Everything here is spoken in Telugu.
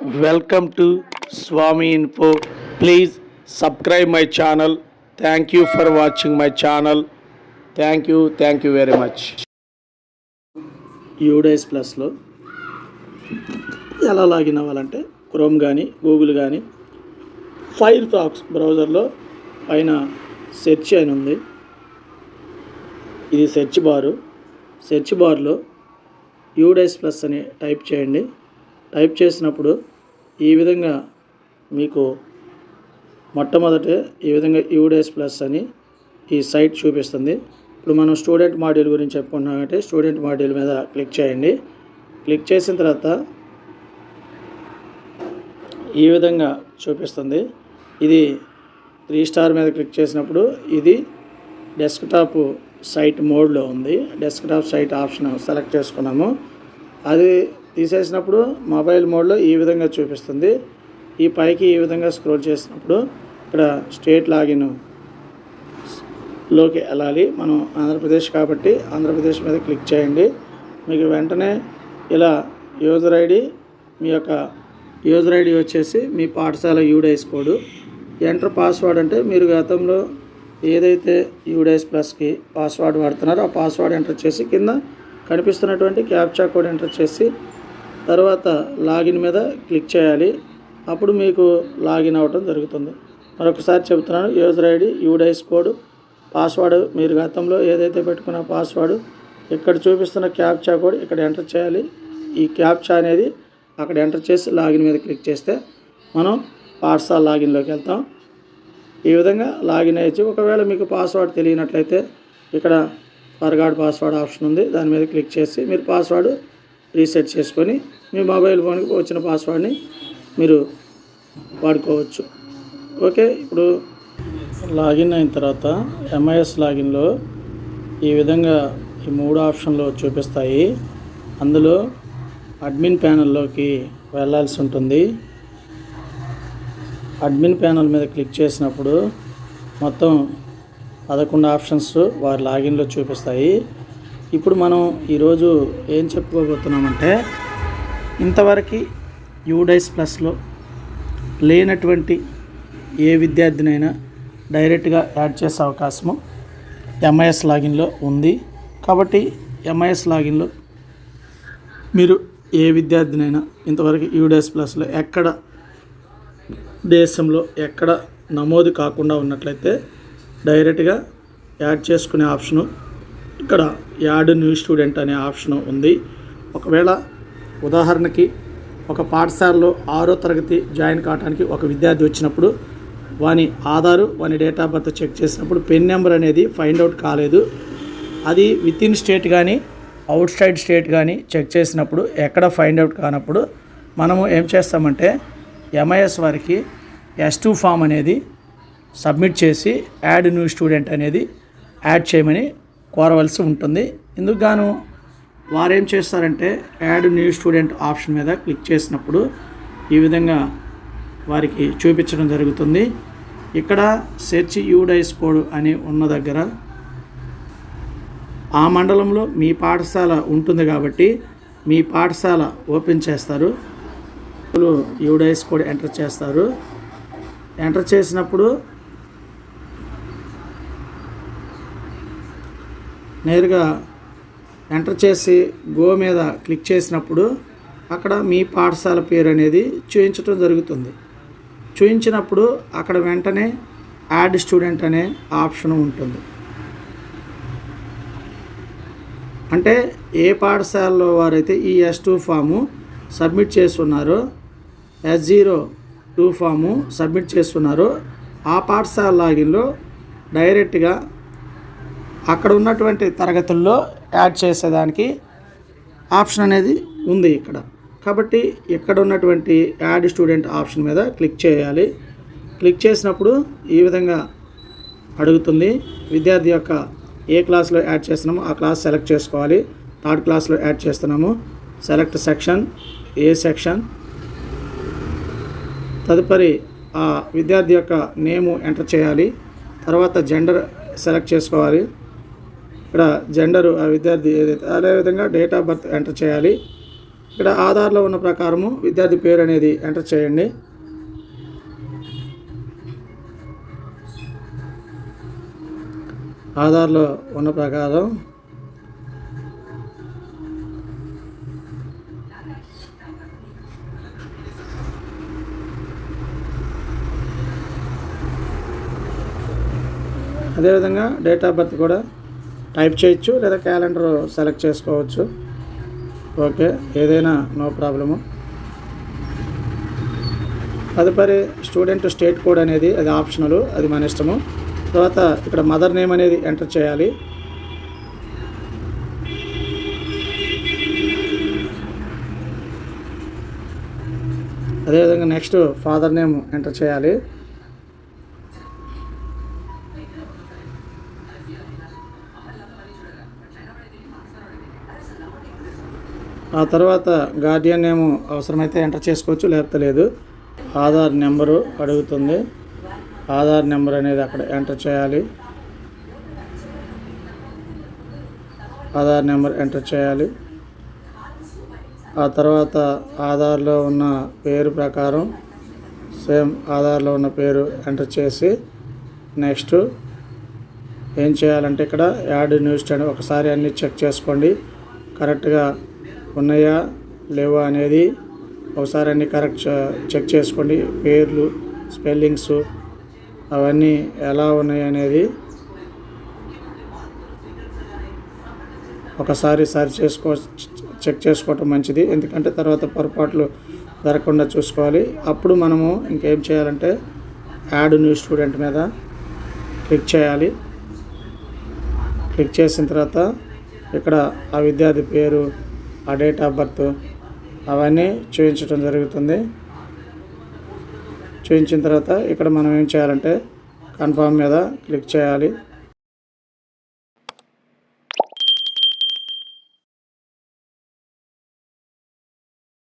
Welcome to Swami info. Please subscribe my channel. Thank you for watching my channel thank you thank you very much UDISE ప్లస్లో ఎలా లాగిన్ అవ్వాలంటే క్రోమ్ కానీ గూగుల్ కానీ ఫైర్ ఫాక్స్ బ్రౌజర్లో పైన సెర్చ్ అని ఉంది. ఇది సెర్చ్ బారు సెర్చ్ బార్లో యూడేస్ ప్లస్ అని టైప్ చేయండి. టైప్ చేసినప్పుడు ఈ విధంగా మీకు మొట్టమొదట ఈ విధంగా యూడేస్ ప్లస్ అని ఈ సైట్ చూపిస్తుంది. ఇప్పుడు మనం స్టూడెంట్ మాడ్యూల్ గురించి చెప్పుకున్నామంటే స్టూడెంట్ మాడ్యూల్ మీద క్లిక్ చేయండి. క్లిక్ చేసిన తర్వాత ఈ విధంగా చూపిస్తుంది. ఇది త్రీ స్టార్ మీద క్లిక్ చేసినప్పుడు ఇది డెస్క్టాప్ సైట్ మోడ్లో ఉంది. డెస్క్టాప్ సైట్ ఆప్షన్ సెలెక్ట్ చేసుకున్నాము. అది తీసేసినప్పుడు మొబైల్ మోడ్లో ఈ విధంగా చూపిస్తుంది. ఈ పైకి ఈ విధంగా స్క్రోల్ చేసినప్పుడు ఇక్కడ స్టేట్ లాగిన్లోకి వెళ్ళాలి. మనం ఆంధ్రప్రదేశ్ కాబట్టి ఆంధ్రప్రదేశ్ మీద క్లిక్ చేయండి. మీకు వెంటనే ఇలా యూజర్ ఐడి మీ యొక్క యూజర్ ఐడి వచ్చేసి మీ పాఠశాల యూడైస్ కోడ్. ఎంటర్ పాస్వర్డ్ అంటే మీరు గతంలో ఏదైతే యూడైస్ ప్లస్కి పాస్వర్డ్ వాడుతున్నారో ఆ పాస్వర్డ్ ఎంటర్ చేసి కింద కనిపిస్తున్నటువంటి క్యాప్చా కోడ్ ఎంటర్ చేసి తర్వాత లాగిన్ మీద క్లిక్ చేయాలి. అప్పుడు మీకు లాగిన్ అవ్వటం జరుగుతుంది. మరొకసారి చెబుతున్నాను user ID UDISE code password మీరు గతంలో ఏదైతే పెట్టుకున్న పాస్వర్డ్ ఇక్కడ చూపిస్తున్న క్యాప్చా కోడ్ ఇక్కడ ఎంటర్ చేయాలి. ఈ క్యాప్చా అనేది అక్కడ ఎంటర్ చేసి లాగిన్ మీద క్లిక్ చేస్తే మనం పాఠశాల లాగిన్లోకి వెళ్తాం. ఈ విధంగా లాగిన్ అయ్యచ్చు. ఒకవేళ మీకు పాస్వర్డ్ తెలియనట్లయితే ఇక్కడ ఫర్గాడ్ పాస్వర్డ్ ఆప్షన్ ఉంది. దాని మీద క్లిక్ చేసి మీరు పాస్వర్డ్ రీసెట్ చేసుకొని మీ మొబైల్ ఫోన్కి వచ్చిన పాస్వర్డ్ని మీరు వాడుకోవచ్చు. ఓకే ఇప్పుడు లాగిన్ అయిన తర్వాత ఎంఐఎస్ లాగిన్లో ఈ విధంగా ఈ మూడు ఆప్షన్లు చూపిస్తాయి. అందులో అడ్మిన్ ప్యానల్లోకి వెళ్ళాల్సి ఉంటుంది. అడ్మిన్ ప్యానల్ మీద క్లిక్ చేసినప్పుడు మొత్తం పదకొండు ఆప్షన్స్ వారి లాగిన్లో చూపిస్తాయి. ఇప్పుడు మనం ఈరోజు ఏం చెప్పుకోబోతున్నామంటే ఇంతవరకు యూడైస్ ప్లస్లో లేనటువంటి ఏ విద్యార్థినైనా డైరెక్ట్గా యాడ్ చేసే అవకాశము ఎంఐఎస్ లాగిన్లో ఉంది. కాబట్టి ఎంఐఎస్ లాగిన్లో మీరు ఏ విద్యార్థినైనా ఇంతవరకు యూడైస్ ప్లస్లో ఎక్కడ దేశంలో ఎక్కడ నమోదు కాకుండా ఉన్నట్లయితే డైరెక్ట్గా యాడ్ చేసుకునే ఆప్షను ఇక్కడ యాడ్ న్యూ స్టూడెంట్ అనే ఆప్షన్ ఉంది. ఒకవేళ ఉదాహరణకి ఒక పాఠశాలలో ఆరో తరగతి జాయిన్ కావడానికి ఒక విద్యార్థి వచ్చినప్పుడు వాని ఆధారు వాని డేట్ ఆఫ్ బర్త్ చెక్ చేసినప్పుడు పెన్ నెంబర్ అనేది ఫైండ్ అవుట్ కాలేదు. అది విత్ ఇన్ స్టేట్ కానీ అవుట్ సైడ్ స్టేట్ కానీ చెక్ చేసినప్పుడు ఎక్కడ ఫైండ్ అవుట్ కానప్పుడు మనము ఏం చేస్తామంటే ఎంఐఎస్ వారికి ఎస్ టూ ఫామ్ అనేది సబ్మిట్ చేసి యాడ్ న్యూ స్టూడెంట్ అనేది యాడ్ చేయమని కోరవలసి ఉంటుంది. ఎందుకుగాను వారు ఏం చేస్తారంటే యాడ్ న్యూ స్టూడెంట్ ఆప్షన్ మీద క్లిక్ చేసినప్పుడు ఈ విధంగా వారికి చూపించడం జరుగుతుంది. ఇక్కడ సెర్చ్ యూడైస్ కోడ్ అని ఉన్న దగ్గర ఆ మండలంలో మీ పాఠశాల ఉంటుంది కాబట్టి మీ పాఠశాల ఓపెన్ చేస్తారు. యూడైస్ కోడ్ ఎంటర్ చేస్తారు. ఎంటర్ చేసినప్పుడు నేరుగా ఎంటర్ చేసి గో మీద క్లిక్ చేసినప్పుడు అక్కడ మీ పాఠశాల పేరు అనేది చూపించడం జరుగుతుంది. చూపించినప్పుడు అక్కడ వెంటనే యాడ్ స్టూడెంట్ అనే ఆప్షన్ ఉంటుంది. అంటే ఏ పాఠశాలలో వారైతే ఈ ఎస్ టూ ఫాము సబ్మిట్ చేస్తున్నారో S zero two form submit చేస్తున్నారో ఆ పాఠశాల లాగిన్లో డైరెక్ట్గా అక్కడ ఉన్నటువంటి తరగతుల్లో యాడ్ చేసేదానికి ఆప్షన్ అనేది ఉంది ఇక్కడ. కాబట్టి ఇక్కడ ఉన్నటువంటి యాడ్ స్టూడెంట్ ఆప్షన్ మీద క్లిక్ చేయాలి. క్లిక్ చేసినప్పుడు ఈ విధంగా అడుగుతుంది. విద్యార్థి యొక్క ఏ క్లాస్లో యాడ్ చేస్తున్నామో ఆ క్లాస్ సెలెక్ట్ చేసుకోవాలి. థర్డ్ క్లాస్లో యాడ్ చేస్తున్నాము. Select section A section. తదుపరి ఆ విద్యార్థి యొక్క నేము ఎంటర్ చేయాలి. తర్వాత జెండర్ సెలెక్ట్ చేసుకోవాలి. ఇక్కడ జెండరు ఆ విద్యార్థి ఏదైతే అదేవిధంగా డేట్ ఆఫ్ బర్త్ ఎంటర్ చేయాలి. ఇక్కడ ఆధార్లో ఉన్న ప్రకారము విద్యార్థి పేరు అనేది ఎంటర్ చేయండి. ఆధార్లో ఉన్న ప్రకారం అదేవిధంగా డేట్ ఆఫ్ బర్త్ కూడా టైప్ చేయొచ్చు లేదా క్యాలెండర్ సెలెక్ట్ చేసుకోవచ్చు. ఓకే ఏదైనా నో ప్రాబ్లము. తదుపరి స్టూడెంట్ స్టేట్ కోడ్ అనేది అది ఆప్షనల్ అది మన ఇష్టము. తర్వాత ఇక్కడ మదర్ నేమ్ అనేది ఎంటర్ చేయాలి. అదేవిధంగా నెక్స్ట్ ఫాదర్ నేమ్ ఎంటర్ చేయాలి. ఆ తర్వాత గార్డియన్ నేమ్ అవసరమైతే ఎంటర్ చేసుకోవచ్చు లేకపోతే లేదు. ఆధార్ నెంబరు అడుగుతుంది. ఆధార్ నెంబర్ అనేది అక్కడ ఎంటర్ చేయాలి. ఆధార్ నెంబర్ ఎంటర్ చేయాలి. ఆ తర్వాత ఆధార్లో ఉన్న పేరు ప్రకారం సేమ్ ఆధార్లో ఉన్న పేరు ఎంటర్ చేసి నెక్స్ట్ ఏం చేయాలంటే ఇక్కడ యాడ్ న్యూస్ అని ఒకసారి అన్నీ చెక్ చేసుకోండి. కరెక్ట్గా ఉన్నాయా లేవా అనేది ఒకసారి అన్ని కరెక్ట్ చెక్ చేసుకోండి. పేర్లు స్పెల్లింగ్స్ అవన్నీ ఎలా ఉన్నాయి అనేది ఒకసారి సరి చేసుకో చెక్ చేసుకోవటం మంచిది. ఎందుకంటే తర్వాత పొరపాట్లు జరగకుండా చూసుకోవాలి. అప్పుడు మనము ఇంకేం చేయాలంటే యాడ్ న్యూ స్టూడెంట్ మీద క్లిక్ చేయాలి. క్లిక్ చేసిన తర్వాత ఇక్కడ ఆ విద్యార్థి పేరు ఆ డేట్ ఆఫ్ బర్త్ అవన్నీ చూపించడం జరుగుతుంది. చూపించిన తర్వాత ఇక్కడ మనం ఏం చేయాలంటే కన్ఫామ్ మీద క్లిక్ చేయాలి.